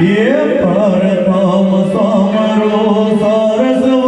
એ પર તમ સમરો સરસ